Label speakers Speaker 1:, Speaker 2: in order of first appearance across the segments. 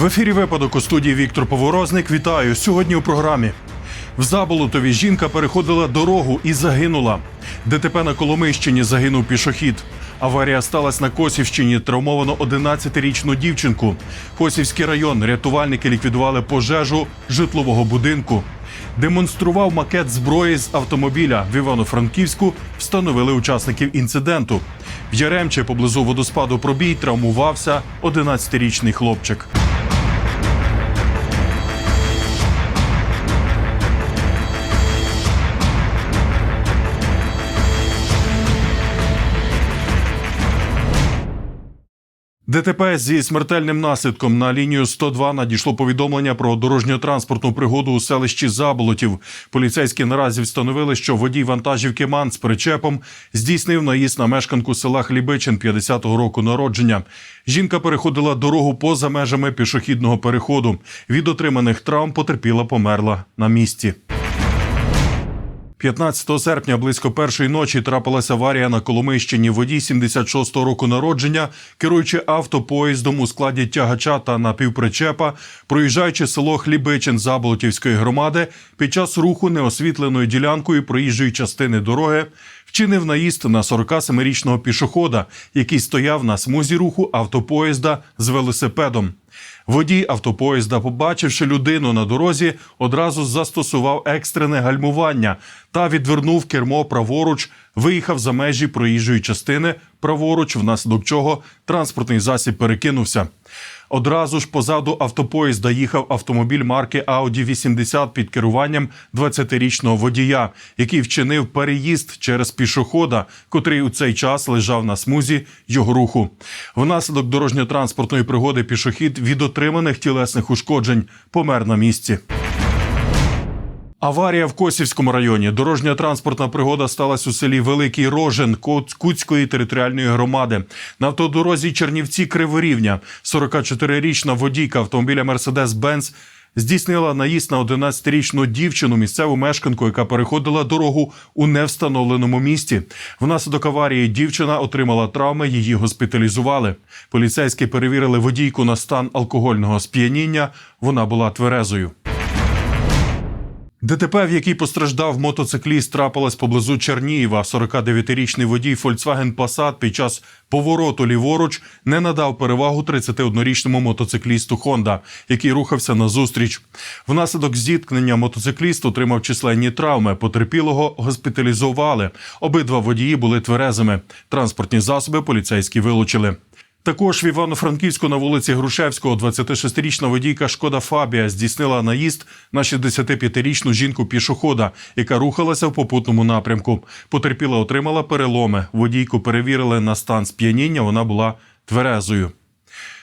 Speaker 1: В ефірі випадок у студії Віктор Поворозник. Вітаю сьогодні у програмі. В Заболотові жінка переходила дорогу і загинула. ДТП на Коломийщині загинув пішохід. Аварія сталася на Косівщині. Травмовано 11-річну дівчинку. Косівський район рятувальники ліквідували пожежу житлового будинку. Демонстрував макет зброї з автомобіля в Івано-Франківську. Встановили учасників інциденту. В Яремче поблизу водоспаду пробій травмувався 11-річний хлопчик. ДТП зі смертельним наслідком на лінію 102 надійшло повідомлення про дорожньо-транспортну пригоду у селищі Заболотів. Поліцейські наразі встановили, що водій вантажівки Ман з причепом здійснив наїзд на мешканку села Хлібичин 50-го року народження. Жінка переходила дорогу поза межами пішохідного переходу. Від отриманих травм потерпіла померла на місці. 15 серпня близько першої ночі трапилася аварія на Коломийщині. Водій 76-го року народження, керуючи автопоїздом у складі тягача та напівпричепа, проїжджаючи село Хлібичин Заболотівської громади, під час руху неосвітленою ділянкою проїжджої частини дороги вчинив наїзд на 47-річного пішохода, який стояв на смузі руху автопоїзда з велосипедом. Водій автопоїзда, побачивши людину на дорозі, одразу застосував екстрене гальмування та відвернув кермо праворуч, виїхав за межі проїжджої частини праворуч, внаслідок чого транспортний засіб перекинувся. Одразу ж позаду автопоїзда їхав автомобіль марки Audi 80 під керуванням 20-річного водія, який вчинив переїзд через пішохода, котрий у цей час лежав на смузі його руху. Внаслідок дорожньо-транспортної пригоди пішохід від отриманих тілесних ушкоджень помер на місці. Аварія в Косівському районі. Дорожня транспортна пригода сталася у селі Великий Рожен Куцької територіальної громади. На автодорозі Чернівці Криворівня 44-річна водійка автомобіля Мерседес Бенц здійснила наїзд на 11-річну дівчину, місцеву мешканку, яка переходила дорогу у невстановленому місті. Внаслідок аварії дівчина отримала травми, її госпіталізували. Поліцейські перевірили водійку на стан алкогольного сп'яніння. Вона була тверезою. ДТП, в якій постраждав мотоцикліст, трапилось поблизу Чернієва. 49-річний водій Volkswagen Passat під час повороту ліворуч не надав перевагу 31-річному мотоциклісту Honda, який рухався назустріч. Внаслідок зіткнення мотоцикліст отримав численні травми. Потерпілого госпіталізували. Обидва водії були тверезими. Транспортні засоби поліцейські вилучили. Також в Івано-Франківську на вулиці Грушевського 26-річна водійка Шкода Фабія здійснила наїзд на 65-річну жінку пішохода, яка рухалася в попутному напрямку. Потерпіла отримала переломи. Водійку перевірили на стан сп'яніння. Вона була тверезою.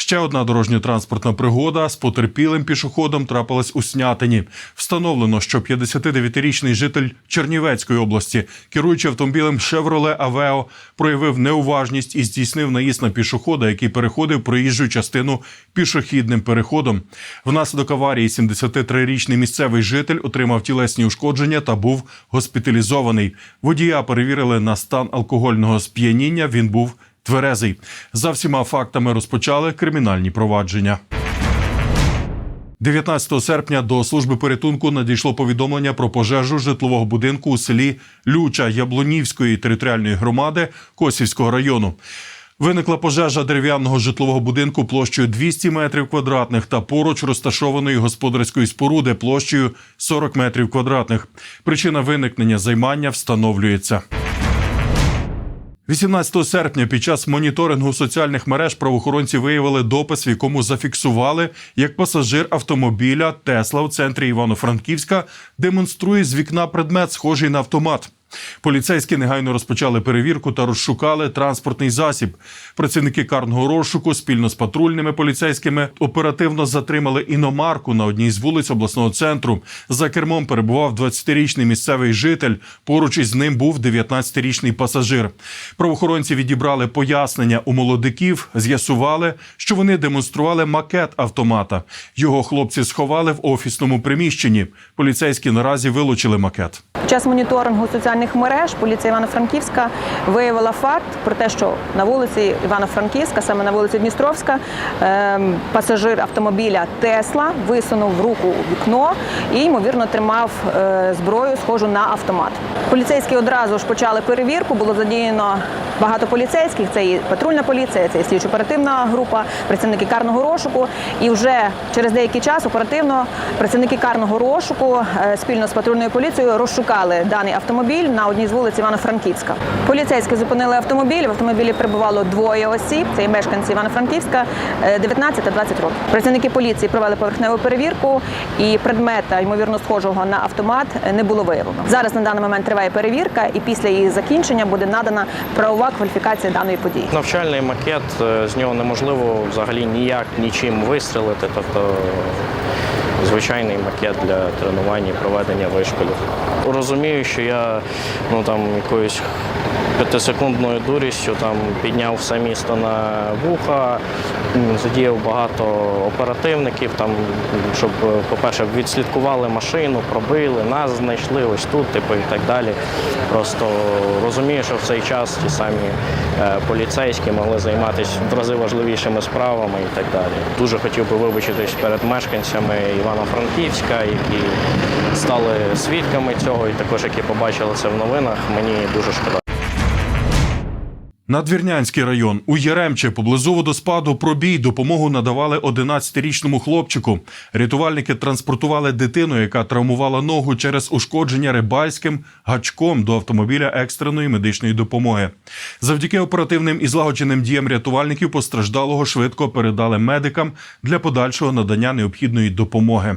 Speaker 1: Ще одна дорожньо-транспортна пригода з потерпілим пішоходом трапилась у Снятині. Встановлено, що 59-річний житель Чернівецької області, керуючи автомобілем Шевроле Авео, проявив неуважність і здійснив наїзд на пішохода, який переходив проїжджу частину пішохідним переходом. Внаслідок аварії 73-річний місцевий житель отримав тілесні ушкодження та був госпіталізований. Водія перевірили на стан алкогольного сп'яніння. Він був тверезий. За всіма фактами розпочали кримінальні провадження. 19 серпня до служби порятунку надійшло повідомлення про пожежу житлового будинку у селі Люча Яблунівської територіальної громади Косівського району. Виникла пожежа дерев'яного житлового будинку площею 200 метрів квадратних та поруч розташованої господарської споруди площею 40 метрів квадратних. Причина виникнення займання встановлюється. 18 серпня під час моніторингу соціальних мереж правоохоронці виявили допис, в якому зафіксували, як пасажир автомобіля Тесла у центрі Івано-Франківська демонструє з вікна предмет, схожий на автомат. Поліцейські негайно розпочали перевірку та розшукали транспортний засіб. Працівники карного розшуку спільно з патрульними поліцейськими оперативно затримали іномарку на одній з вулиць обласного центру. За кермом перебував 20-річний місцевий житель. Поруч із ним був 19-річний пасажир. Правоохоронці відібрали пояснення у молодиків, з'ясували, що вони демонстрували макет автомата. Його хлопці сховали в офісному приміщенні. Поліцейські наразі вилучили макет.
Speaker 2: Час моніторингу соціальних соціальних мереж поліція Івано-Франківська виявила факт про те, що на вулиці Івано-Франківська, саме на вулиці Дністровська, ем, пасажир автомобіля Тесла висунув руку у вікно і ймовірно тримав е, зброю, схожу на автомат. Поліцейські одразу ж почали перевірку. Було задіяно багато поліцейських. Це і патрульна поліція, це і слідчо-оперативна група, працівники карного розшуку. І вже через деякий час оперативно працівники карного розшуку е, спільно з патрульною поліцією розшукали даний автомобіль на одній з вулиць Івано-Франківська. Поліцейські зупинили автомобіль. В автомобілі прибувало двоє осіб. Це і мешканці Івано-Франківська, е, 19 та 20 років. Працівники поліції провели поверхневу перевірку, і предмета, ймовірно, схожого на автомат е, не було виявлено. Зараз на даний момент триває перевірка, і після її закінчення буде надана правова кваліфікація даної події.
Speaker 3: Навчальний макет, е, з нього неможливо взагалі ніяк нічим вистрілити. Тобто звичайний макет для тренування і проведення вишколів. Розумію, що я ну, там, якоюсь п'ятисекундною дурістю там, підняв все місто на вуха, задіяв багато оперативників, там, щоб, е, по-перше, відслідкували машину, пробили, нас знайшли ось тут, типу, і так далі. Просто розумію, що в цей час ті самі е, поліцейські могли займатися в рази важливішими справами і так далі. Дуже хотів би вибачитись перед мешканцями Івано-Франківська, які стали свідками цього, і також які побачили це в новинах. Мені дуже шкода.
Speaker 1: Надвірнянський район у Єремче поблизу водоспаду пробій допомогу надавали 11-річному хлопчику. Рятувальники транспортували дитину, яка травмувала ногу через ушкодження рибальським гачком до автомобіля екстреної медичної допомоги. Завдяки оперативним і злагодженим діям рятувальників постраждалого швидко передали медикам для подальшого надання необхідної допомоги.